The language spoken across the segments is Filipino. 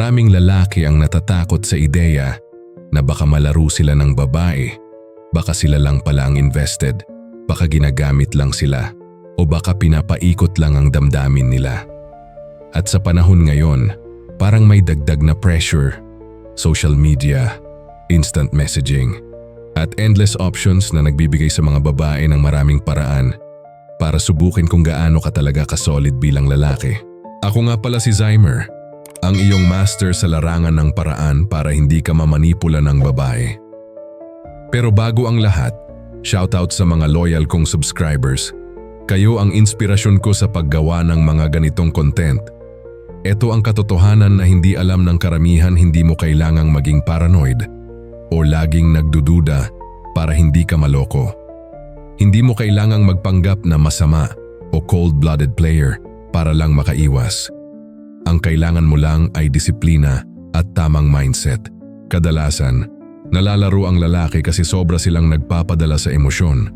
Maraming lalaki ang natatakot sa ideya na baka malaro sila ng babae, baka sila lang pala ang invested, baka ginagamit lang sila, o baka pinapaikot lang ang damdamin nila. At sa panahon ngayon, parang may dagdag na pressure, social media, instant messaging, at endless options na nagbibigay sa mga babae ng maraming paraan para subukin kung gaano ka talaga kasolid bilang lalaki. Ako nga pala si Zymer, ang iyong master sa larangan ng paraan para hindi ka mamanipula ng babae. Pero bago ang lahat, shoutout sa mga loyal kong subscribers. Kayo ang inspirasyon ko sa paggawa ng mga ganitong content. Ito ang katotohanan na hindi alam ng karamihan hindi mo kailangang maging paranoid o laging nagdududa para hindi ka maloko. Hindi mo kailangang magpanggap na masama o cold-blooded player para lang makaiwas. Ang kailangan mo lang ay disiplina at tamang mindset. Kadalasan, nalalaro ang lalaki kasi sobra silang nagpapadala sa emosyon.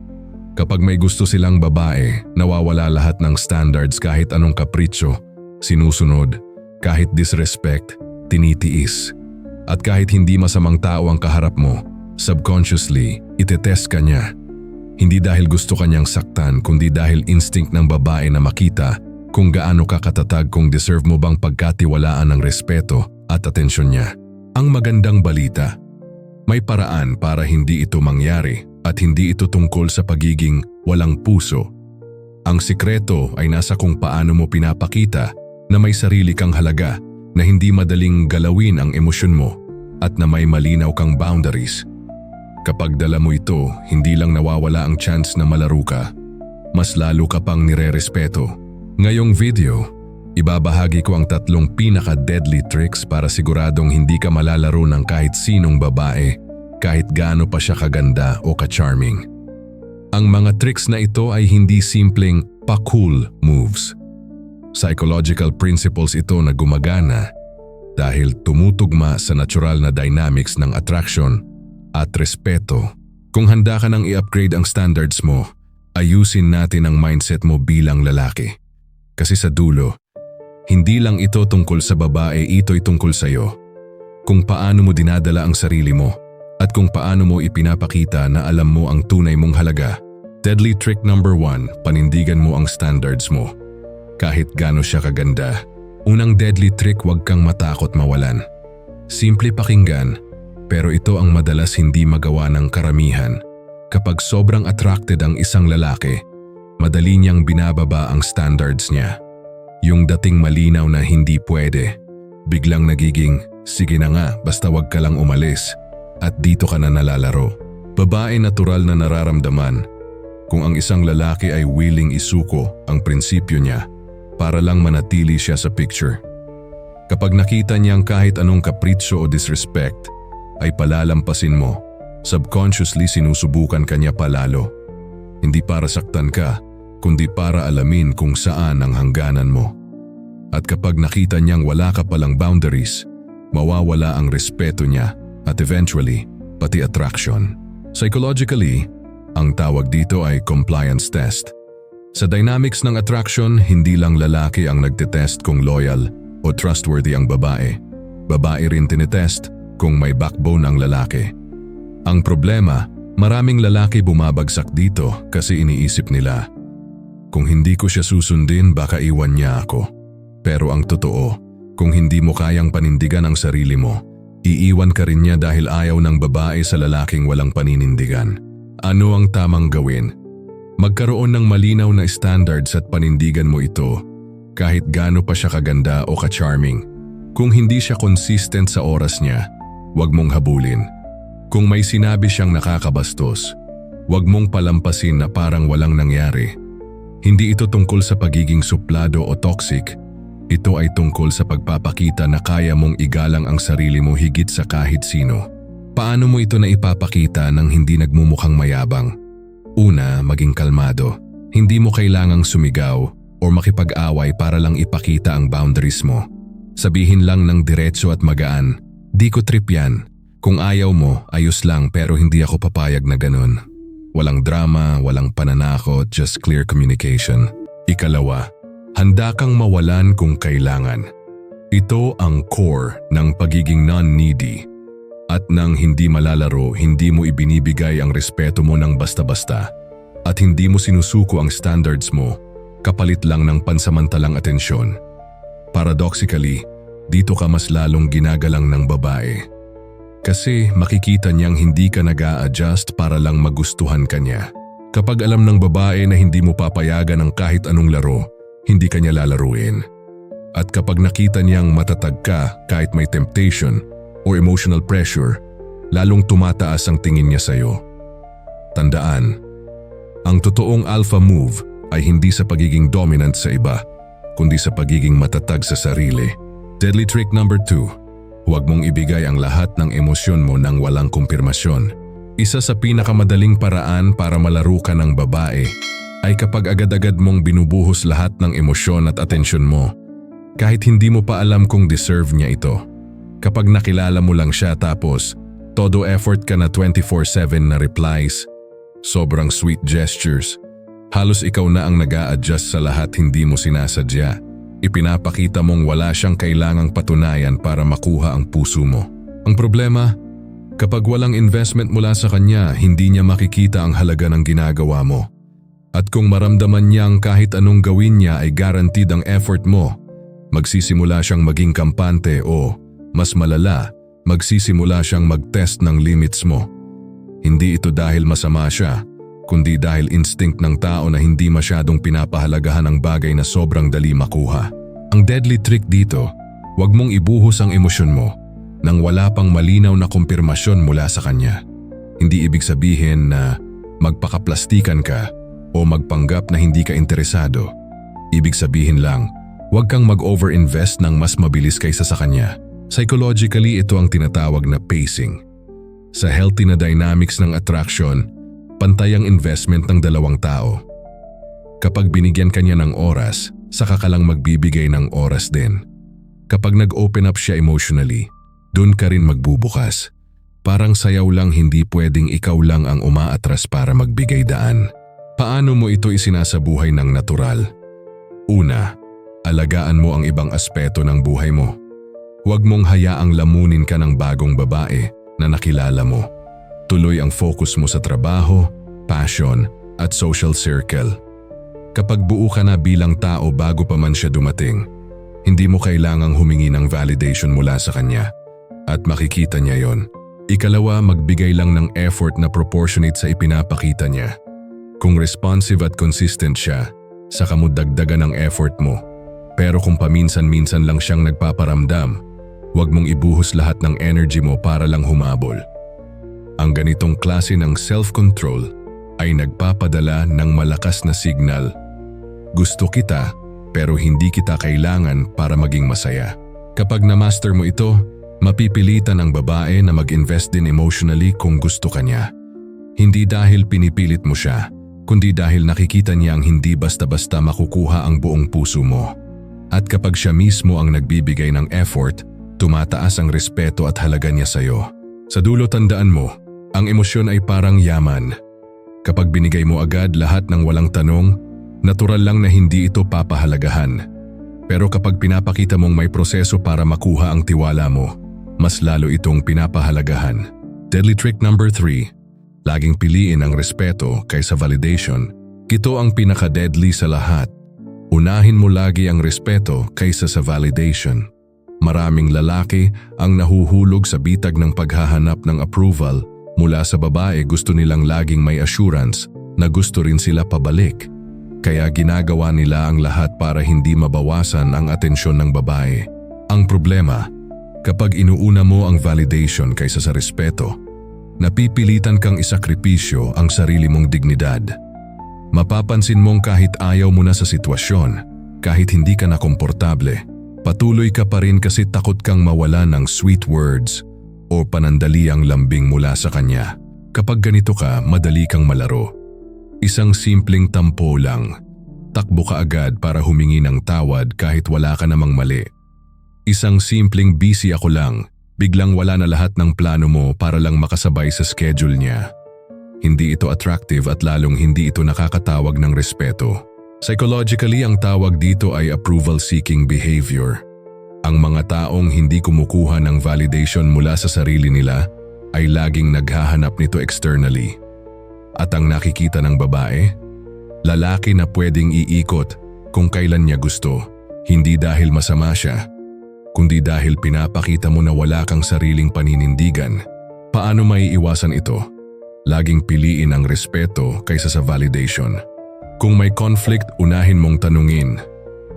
Kapag may gusto silang babae, nawawala lahat ng standards kahit anong kapritsyo, sinusunod, kahit disrespect, tinitiis. At kahit hindi masamang tao ang kaharap mo, subconsciously, itetest ka niya. Hindi dahil gusto kanyang saktan kundi dahil instinct ng babae na makita kung gaano ka katatag kung deserve mo bang pagkatiwalaan ng respeto at atensyon niya. Ang magandang balita, may paraan para hindi ito mangyari at hindi ito tungkol sa pagiging walang puso. Ang sikreto ay nasa kung paano mo pinapakita na may sarili kang halaga na hindi madaling galawin ang emosyon mo at na may malinaw kang boundaries. Kapag dala mo ito, hindi lang nawawala ang chance na malaro ka, mas lalo ka pang nire-respeto Ngayong video, ibabahagi ko ang tatlong pinaka-deadly tricks para siguradong hindi ka malalaro ng kahit sinong babae kahit gaano pa siya kaganda o ka-charming. Ang mga tricks na ito ay hindi simpleng pa-cool moves. Psychological principles ito na gumagana dahil tumutugma sa natural na dynamics ng attraction at respeto. Kung handa ka nang i-upgrade ang standards mo, ayusin natin ang mindset mo bilang lalaki. Kasi sa dulo, hindi lang ito tungkol sa babae, ito'y tungkol sa iyo. Kung paano mo dinadala ang sarili mo at kung paano mo ipinapakita na alam mo ang tunay mong halaga. Deadly trick number one, panindigan mo ang standards mo. Kahit gaano siya kaganda, unang deadly trick huwag kang matakot mawalan. Simple pakinggan, pero ito ang madalas hindi magawa ng karamihan. Kapag sobrang attracted ang isang lalaki, madali niyang binababa ang standards niya. Yung dating malinaw na hindi pwede, biglang nagiging, sige na nga basta wag ka lang umalis at dito ka na nalalaro. Babae natural na nararamdaman kung ang isang lalaki ay willing isuko ang prinsipyo niya para lang manatili siya sa picture. Kapag nakita niyang kahit anong kapritsyo o disrespect ay palalampasin mo, subconsciously sinusubukan kanya palalo. Hindi para saktan ka, kundi para alamin kung saan ang hangganan mo. At kapag nakita niyang wala ka palang boundaries, mawawala ang respeto niya at eventually, pati attraction. Psychologically, ang tawag dito ay compliance test. Sa dynamics ng attraction, hindi lang lalaki ang nagtetest kung loyal o trustworthy ang babae. Babae rin tinetest kung may backbone ang lalaki. Ang problema, maraming lalaki bumabagsak dito kasi iniisip nila, kung hindi ko siya susundin baka iwan niya ako. Pero ang totoo, kung hindi mo kayang panindigan ang sarili mo, iiwan ka rin niya dahil ayaw ng babae sa lalaking walang paninindigan. Ano ang tamang gawin? Magkaroon ng malinaw na standards at panindigan mo ito kahit gaano pa siya kaganda o ka-charming. Kung hindi siya consistent sa oras niya, huwag mong habulin. Kung may sinabi siyang nakakabastos, huwag mong palampasin na parang walang nangyari. Hindi ito tungkol sa pagiging suplado o toxic. Ito ay tungkol sa pagpapakita na kaya mong igalang ang sarili mo higit sa kahit sino. Paano mo ito na ipapakita nang hindi nagmumukhang mayabang? Una, maging kalmado. Hindi mo kailangang sumigaw o makipag-away para lang ipakita ang boundaries mo. Sabihin lang ng diretso at magaan, di ko trip yan. Kung ayaw mo, ayos lang pero hindi ako papayag na ganun. Walang drama, walang pananakot, just clear communication. Ikalawa, handa kang mawalan kung kailangan. Ito ang core ng pagiging non-needy. At nang hindi malalaro, hindi mo ibinibigay ang respeto mo ng basta-basta. At hindi mo sinusuko ang standards mo, kapalit lang ng pansamantalang atensyon. Paradoxically, dito ka mas lalong ginagalang ng babae. Kasi makikita niyang hindi ka nag adjust para lang magustuhan ka niya. Kapag alam ng babae na hindi mo papayagan ang kahit anong laro, hindi ka niya lalaruin. At kapag nakita niyang matatag ka kahit may temptation o emotional pressure, lalong tumataas ang tingin niya sa'yo. Tandaan, ang totoong alpha move ay hindi sa pagiging dominant sa iba, kundi sa pagiging matatag sa sarili. Deadly trick number 2. Huwag mong ibigay ang lahat ng emosyon mo nang walang kumpirmasyon. Isa sa pinakamadaling paraan para malaro ka ng babae ay kapag agad-agad mong binubuhos lahat ng emosyon at atensyon mo kahit hindi mo pa alam kung deserve niya ito. Kapag nakilala mo lang siya tapos, todo effort ka na 24-7 na replies, sobrang sweet gestures, halos ikaw na ang nag adjust sa lahat hindi mo sinasadya. Ipinapakita mong wala siyang kailangang patunayan para makuha ang puso mo. Ang problema, kapag walang investment mula sa kanya, hindi niya makikita ang halaga ng ginagawa mo. At kung maramdaman niyang kahit anong gawin niya ay guaranteed ang effort mo, magsisimula siyang maging kampante o, mas malala, magsisimula siyang mag-test ng limits mo. Hindi ito dahil masama siya, kundi dahil instinct ng tao na hindi masyadong pinapahalagahan ang bagay na sobrang dali makuha. Ang deadly trick dito, huwag mong ibuhos ang emosyon mo nang wala pang malinaw na kumpirmasyon mula sa kanya. Hindi ibig sabihin na magpakaplastikan ka o magpanggap na hindi ka interesado. Ibig sabihin lang, Huwag kang mag-overinvest ng mas mabilis kaysa sa kanya. Psychologically, ito ang tinatawag na pacing. Sa healthy na dynamics ng attraction, pantay ang investment ng dalawang tao. Kapag binigyan kanya ng oras, saka ka lang magbibigay ng oras din. Kapag nag-open up siya emotionally, dun ka rin magbubukas. Parang sayaw lang hindi pwedeng ikaw lang ang umaatras para magbigay daan. Paano mo ito isinasabuhay ng natural? Una, alagaan mo ang ibang aspeto ng buhay mo. Huwag mong hayaang lamunin ka ng bagong babae na nakilala mo. Tuloy ang focus mo sa trabaho, passion, at social circle. Kapag buo ka na bilang tao bago pa man siya dumating, hindi mo kailangang humingi ng validation mula sa kanya. At makikita niya yon. Ikalawa, magbigay lang ng effort na proportionate sa ipinapakita niya. Kung responsive at consistent siya, saka mo dagdagan ang effort mo pero kung paminsan-minsan lang siyang nagpaparamdam, huwag mong ibuhos lahat ng energy mo para lang humabol. Ang ganitong klase ng self-control ay nagpapadala ng malakas na signal. Gusto kita pero hindi kita kailangan para maging masaya. Kapag na-master mo ito, mapipilitan ang babae na mag-invest din emotionally kung gusto ka niya. Hindi dahil pinipilit mo siya, kundi dahil nakikita niya ang hindi basta-basta makukuha ang buong puso mo. At kapag siya mismo ang nagbibigay ng effort, tumataas ang respeto at halaga niya sa'yo. Sa dulo tandaan mo, ang emosyon ay parang yaman. Kapag binigay mo agad lahat ng walang tanong, natural lang na hindi ito papahalagahan. Pero kapag pinapakita mong may proseso para makuha ang tiwala mo, mas lalo itong pinapahalagahan. Deadly trick number 3. Laging piliin ang respeto kaysa validation. Ito ang pinaka-deadly sa lahat Unahin mo lagi ang respeto kaysa sa validation. Maraming lalaki ang nahuhulog sa bitag ng paghahanap ng approval mula sa babae gusto nilang laging may assurance na gusto rin sila pabalik. Kaya ginagawa nila ang lahat para hindi mabawasan ang atensyon ng babae. Ang problema, kapag inuuna mo ang validation kaysa sa respeto, napipilitan kang isakripisyo ang sarili mong dignidad. Mapapansin mong kahit ayaw mo na sa sitwasyon, kahit hindi ka na komportable, patuloy ka pa rin kasi takot kang mawala ng sweet words o panandaliang lambing mula sa kanya. Kapag ganito ka, madali kang malaro. Isang simpleng tampo lang. Takbo ka agad para humingi ng tawad kahit wala ka namang mali. Isang simpleng busy ako lang, biglang wala na lahat ng plano mo para lang makasabay sa schedule niya. Hindi ito attractive at lalong hindi ito nakakatawag ng respeto. Psychologically, ang tawag dito ay approval-seeking behavior. Ang mga taong hindi kumukuha ng validation mula sa sarili nila ay laging naghahanap nito externally. At ang nakikita ng babae, lalaki na pwedeng iikot kung kailan niya gusto, hindi dahil masama siya, kundi dahil pinapakita mo na wala kang sariling paninindigan. Paano may iwasan ito? Laging piliin ang respeto kaysa sa validation. Kung may conflict, unahin mong tanungin,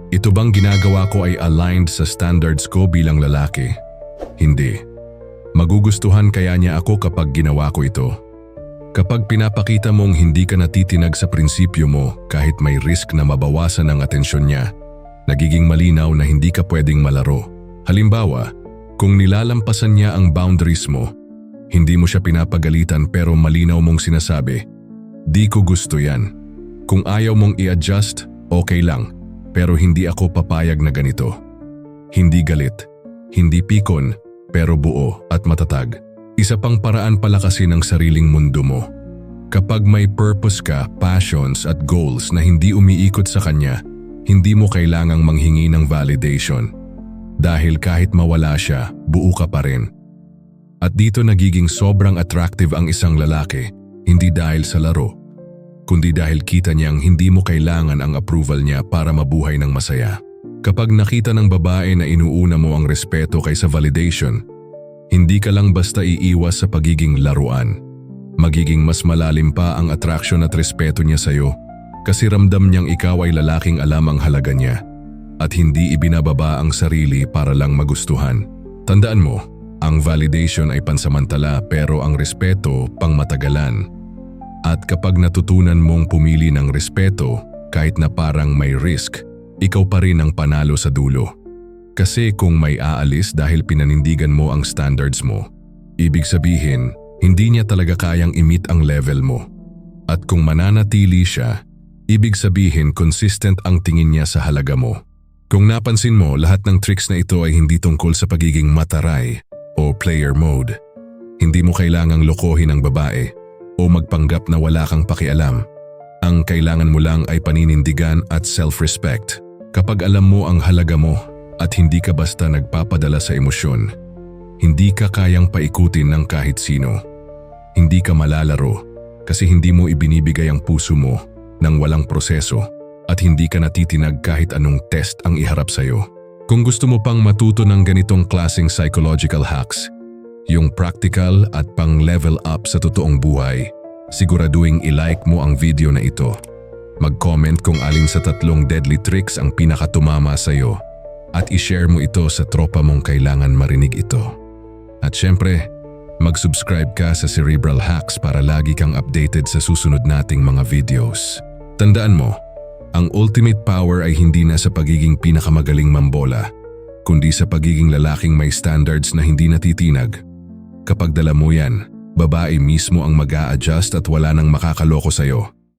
ito bang ginagawa ko ay aligned sa standards ko bilang lalaki? Hindi. Magugustuhan kaya niya ako kapag ginawa ko ito. Kapag pinapakita mong hindi ka natitinag sa prinsipyo mo kahit may risk na mabawasan ang atensyon niya, nagiging malinaw na hindi ka pwedeng malaro. Halimbawa, kung nilalampasan niya ang boundaries mo, hindi mo siya pinapagalitan pero malinaw mong sinasabi, Di ko gusto yan. Kung ayaw mong i-adjust, okay lang, pero hindi ako papayag na ganito. Hindi galit, hindi pikon, pero buo at matatag. Isa pang paraan palakasin ang sariling mundo mo. Kapag may purpose ka, passions at goals na hindi umiikot sa kanya, hindi mo kailangang manghingi ng validation. Dahil kahit mawala siya, buo ka pa rin. At dito nagiging sobrang attractive ang isang lalaki, hindi dahil sa laro, kundi dahil kita niyang hindi mo kailangan ang approval niya para mabuhay ng masaya. Kapag nakita ng babae na inuuna mo ang respeto kaysa validation, hindi ka lang basta iiwas sa pagiging laruan. Magiging mas malalim pa ang attraction at respeto niya sa'yo kasi ramdam niyang ikaw ay lalaking alam ang halaga niya at hindi ibinababa ang sarili para lang magustuhan. Tandaan mo, ang validation ay pansamantala pero ang respeto pangmatagalan. At kapag natutunan mong pumili ng respeto kahit na parang may risk, ikaw pa rin ang panalo sa dulo. Kasi kung may aalis dahil pinanindigan mo ang standards mo, ibig sabihin, hindi niya talaga kayang imit ang level mo. At kung mananatili siya, ibig sabihin consistent ang tingin niya sa halaga mo. Kung napansin mo, lahat ng tricks na ito ay hindi tungkol sa pagiging mataray o player mode. Hindi mo kailangang lokohin ang babae o magpanggap na wala kang pakialam. Ang kailangan mo lang ay paninindigan at self-respect. Kapag alam mo ang halaga mo at hindi ka basta nagpapadala sa emosyon, hindi ka kayang paikutin ng kahit sino. Hindi ka malalaro kasi hindi mo ibinibigay ang puso mo ng walang proseso at hindi ka natitinag kahit anong test ang iharap sa'yo. Kung gusto mo pang matuto ng ganitong klaseng psychological hacks, yung practical at pang level up sa totoong buhay, siguraduhin i-like mo ang video na ito. Mag-comment kung alin sa tatlong deadly tricks ang pinakatumama sa iyo at i-share mo ito sa tropa mong kailangan marinig ito. At syempre, mag-subscribe ka sa Cerebral Hacks para lagi kang updated sa susunod nating mga videos. Tandaan mo, ang ultimate power ay hindi na sa pagiging pinakamagaling mambola, kundi sa pagiging lalaking may standards na hindi natitinag. Kapag dala mo yan, babae mismo ang mag adjust at wala nang makakaloko sa'yo.